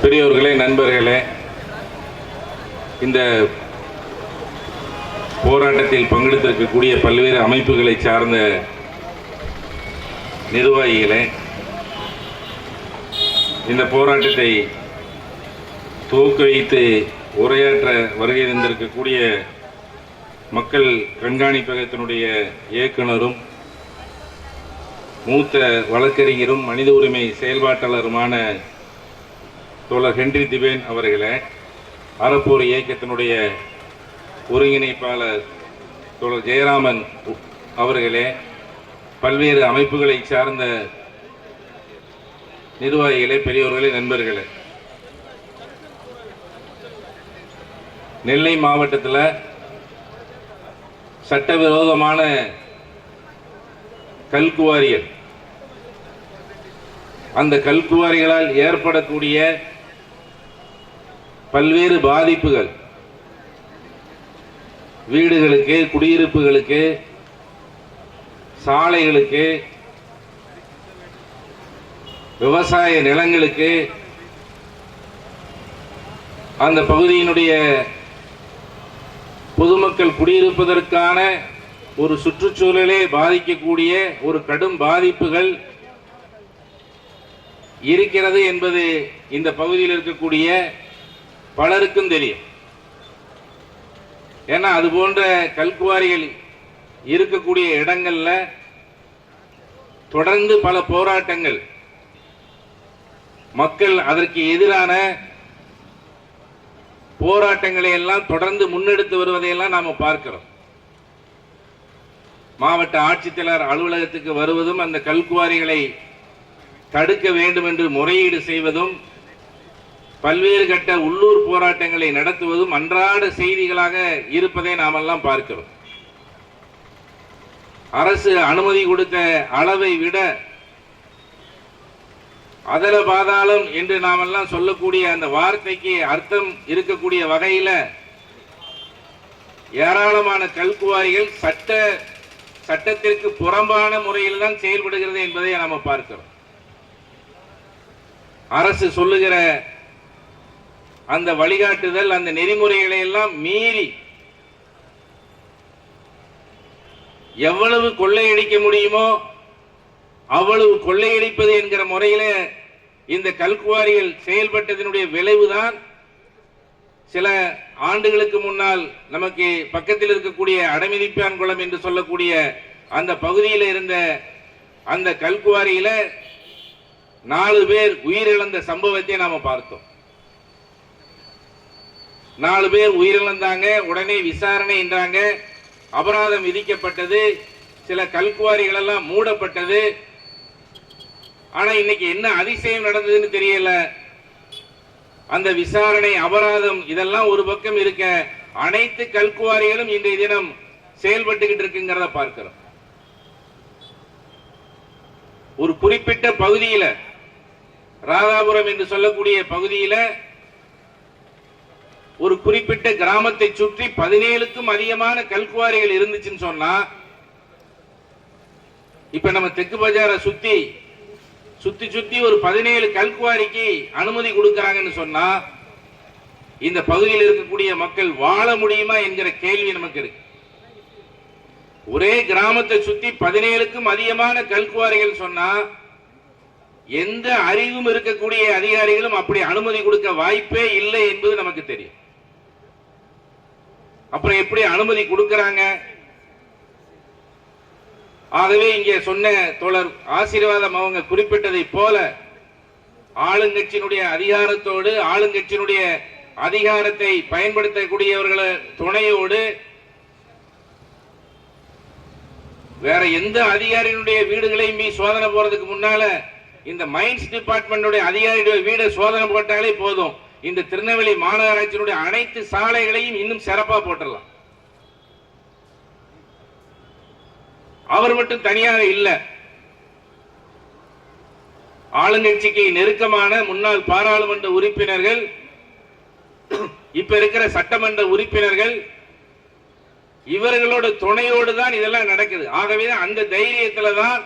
பெரியவர்களே நண்பர்களே இந்த போராட்டத்தில் பங்கெடுத்திருக்கக்கூடிய பல்வேறு அமைப்புகளை சார்ந்த நிர்வாகிகளே இந்த போராட்டத்தை துவக்க வைத்து உரையாற்ற வருகை தந்திருக்கக்கூடிய மக்கள் கண்காணிப்பகத்தினுடைய இயக்குனரும் மூத்த வழக்கறிஞரும் மனித உரிமை செயல்பாட்டாளருமான தோழர் ஹென்றி திபேன் அவர்களே அறப்போர் இயக்கத்தினுடைய ஒருங்கிணைப்பாளர் தோழர் ஜெயராமன் அவர்களே பல்வேறு அமைப்புகளை சார்ந்த நிர்வாகிகளே பெரியோர்களே நண்பர்களே. நெல்லை மாவட்டத்தில் சட்டவிரோதமான கல்குவாரிகள். அந்த கல்குவாரிகளால் ஏற்படக்கூடிய பல்வேறு பாதிப்புகள். வீடுகளுக்கு குடியிருப்புகளுக்கு சாலைகளுக்கு விவசாய நிலங்களுக்கு அந்த பகுதியினுடைய பொதுமக்கள் குடியிருப்பதற்கான ஒரு சுற்றுச்சூழலே பாதிக்கக்கூடிய ஒரு கடும் பாதிப்புகள் இருக்கிறது என்பது இந்த பகுதியில் இருக்கக்கூடிய பலருக்கும் தெரியும். ஏன்னா அது போன்ற கல்குவாரிகள் இருக்கக்கூடிய இடங்கள்ல தொடர்ந்து பல போராட்டங்கள். மக்கள் அதற்கு எதிரான போராட்டங்களை எல்லாம் தொடர்ந்து முன்னெடுத்து வருவதையெல்லாம் நாம பார்க்கிறோம். மாவட்ட ஆட்சித்தலைவர் அலுவலகத்துக்கு வருவதும் அந்த கல்குவாரிகளை தடுக்க வேண்டும் என்று முறையீடு செய்வதும் பல்வேறு கட்ட உள்ளூர் போராட்டங்களை நடத்துவதும் அன்றாட செய்திகளாக இருப்பதை நாமெல்லாம் பார்க்கிறோம். அரசு அனுமதி கொடுத்த அளவை விட அதல பாதாளம் என்று நாமெல்லாம் சொல்லக்கூடிய அந்த வார்த்தைக்கு அர்த்தம் இருக்கக்கூடிய வகையில ஏராளமான கல்குவாரிகள் சட்ட சட்டத்திற்கு புறம்பான முறையில் தான் செயல்படுகிறது என்பதை நாம பார்க்கிறோம். அரசு சொல்லுகிற அந்த வழிகாட்டுதல் அந்த நெறிமுறைகளை எல்லாம் மீறி எவ்வளவு கொள்ளையடிக்க முடியுமோ அவ்வளவு கொள்ளையடிப்பது என்கிற முறையில இந்த கல்குவாரிகள் செயல்பட்டதனுடைய விளைவுதான் சில ஆண்டுகளுக்கு முன்னால் நமக்கு பக்கத்தில் இருக்கக்கூடிய அடமிதிப்பான் குளம் என்று சொல்லக்கூடிய அந்த பகுதியில் இருந்த அந்த கல்குவாரியில நாலு பேர் உயிரிழந்த சம்பவத்தை நாம பார்த்தோம். நாலு பேர் உயிரிழந்தாங்க உடனே விசாரணை என்றாங்க. அபராதம் விதிக்கப்பட்டது. சில கல்குவாரிகள் எல்லாம் மூடப்பட்டது. ஆனா இன்னைக்கு என்ன அதிசயம் நடந்ததுன்னு தெரியல. அந்த விசாரணை அபராதம் இதெல்லாம் ஒரு பக்கம் இருக்க அனைத்து கல்குவாரிகளும் இன்றைய தினம் செயல்பட்டுக்கிட்டு இருக்குங்கிறத பார்க்கிறோம். ஒரு குறிப்பிட்ட பகுதியில ராதாபுரம் என்று சொல்லக்கூடிய பகுதியில ஒரு குறிப்பிட்ட கிராமத்தை சுற்றி பதினேழுக்கும் அதிகமான கல்குவாரிகள் இருந்துச்சுன்னு சொன்னா இப்ப நம்ம தெற்கு பஜாரை சுத்தி சுத்தி சுத்தி ஒரு பதினேழு கல்குவாரிக்கு அனுமதி கொடுக்கறாங்கன்னு சொன்னா இந்த பகுதியில் இருக்கக்கூடிய மக்கள் வாழ முடியுமா என்கிற கேள்வி நமக்கு இருக்கு. ஒரே கிராமத்தை சுத்தி பதினேழுக்கும் அதிகமான கல்குவாரிகள் சொன்னா எந்த அறிவும் இருக்கக்கூடிய அதிகாரிகளும் அப்படி அனுமதி கொடுக்க வாய்ப்பே இல்லை என்பது நமக்கு தெரியும். அப்புறம் எப்படி அனுமதி கொடுக்கறாங்க? ஆகவே இங்கே சொன்ன தோழர் ஆசீர்வாதம் அவங்க குறிப்பிட்டதை போல ஆளுங்கட்சியினுடைய அதிகாரத்தோடு ஆளுங்கட்சியினுடைய அதிகாரத்தை பயன்படுத்தக்கூடியவர்கள துணையோடு வேற எந்த அதிகாரியினுடைய வீடுகளையும் சோதனை போறதுக்கு முன்னால இந்த மைன்ஸ் டிபார்ட்மெண்டுடைய அதிகாரியுடைய வீடை சோதனை போட்டாலே போதும். இந்த திருநெல்வேலி மாநகராட்சியினுடைய அனைத்து சாலைகளையும் இன்னும் சிறப்பா போட்டுடலாம். அவர் மட்டும் தனியாக இல்ல. ஆளுங்கட்சிக்கு நெருக்கமான முன்னாள் பாராளுமன்ற உறுப்பினர்கள் இப்ப இருக்கிற சட்டமன்ற உறுப்பினர்கள் இவர்களோட துணையோடு தான் இதெல்லாம் நடக்குது. ஆகவே அந்த தைரியத்துல தான்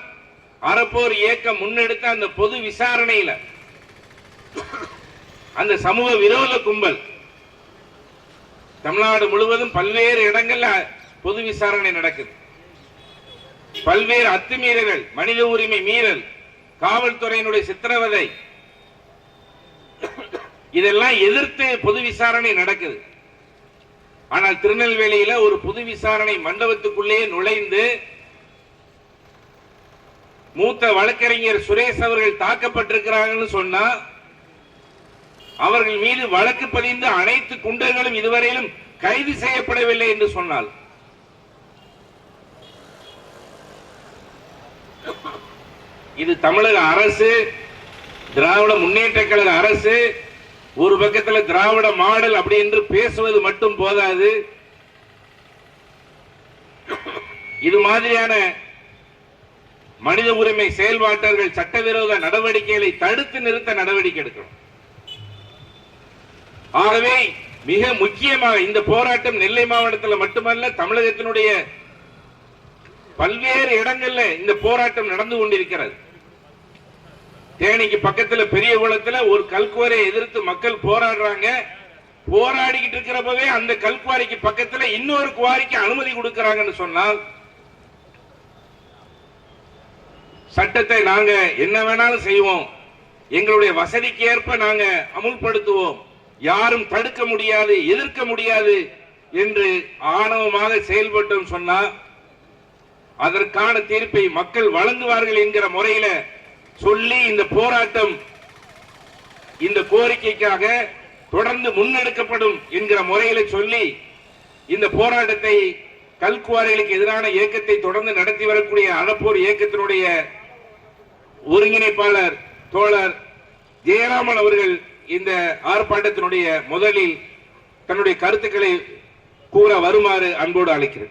அறப்போர் இயக்கம் முன்னெடுத்த அந்த பொது விசாரணையில அந்த சமூக விரோத கும்பல். தமிழ்நாடு முழுவதும் பல்வேறு இடங்கள்ல பொது விசாரணை நடக்குது. பல்வேறு அத்துமீறல்கள் மனித உரிமை மீறல் காவல்துறையினுடைய சித்திரவதை. இதெல்லாம் எதிர்த்து பொது விசாரணை நடக்குது. ஆனால் திருநெல்வேலியில ஒரு பொது விசாரணை மண்டபத்துக்குள்ளேயே நுழைந்து மூத்த வழக்கறிஞர் சுரேஷ் அவர்கள் தாக்கப்பட்டிருக்கிறாங்கன்னு சொன்னா அவர்கள் மீது வழக்கு பதிந்து அனைத்து குண்டர்களும் இதுவரையிலும் கைது செய்யப்படவில்லை என்று சொன்னால். இது தமிழக அரசு திராவிட முன்னேற்ற கழக அரசு ஒரு பக்கத்தில் திராவிட மாடல் அப்படி என்று பேசுவது மட்டும் போதாது. இது மாதிரியான மனித உரிமை செயல்பாட்டர்கள் சட்டவிரோத நடவடிக்கைகளை தடுத்து நிறுத்த நடவடிக்கை எடுக்கணும். ஆகவே மிக முக்கியமாக இந்த போராட்டம் நெல்லை மாவட்டத்தில் மட்டுமல்ல தமிழகத்தினுடைய பல்வேறு இடங்கள்ல இந்த போராட்டம் நடந்து கொண்டிருக்கிறது. தேனிக்கு பக்கத்துல பெரிய குளத்துல ஒரு கல்குவாரியை எதிர்த்து மக்கள் போராடுறாங்க. போராடிக்கிட்டு இருக்கிறப்பவே அந்த கல்குவாரிக்கு பக்கத்துல இன்னொரு குவாரிக்கு அனுமதி கொடுக்கறாங்கன்னு சொன்னால் சட்டத்தை நாங்க என்ன வேணாலும் செய்வோம். எங்களுடைய வசதிக்கு ஏற்ப நாங்க அமுல்படுத்துவோம். யாரும் தடுக்க முடியாது எதிர்க்க முடியாது என்று ஆணவமாக செயல்பட்டோம் சொன்னா அதற்கான தீர்ப்பை மக்கள் வழங்குவார்கள் என்கிற முறையில சொல்லி இந்த போராட்டம் இந்த கோரிக்கைக்காக தொடர்ந்து முன்னெடுக்கப்படும் என்கிற முறையில சொல்லி இந்த போராட்டத்தை கல்குவாரிகளுக்கு எதிரான இயக்கத்தை தொடர்ந்து நடத்தி வரக்கூடிய அனப்போர் இயக்கத்தினுடைய ஒருங்கிணைப்பாளர் தோழர் ஜெயராமன் அவர்கள் இந்த ஆர்ப்பாட்டத்தினுடைய முதலில் தன்னுடைய கருத்துக்களை கூற வருமாறு அன்போடு அழைக்கிறேன்.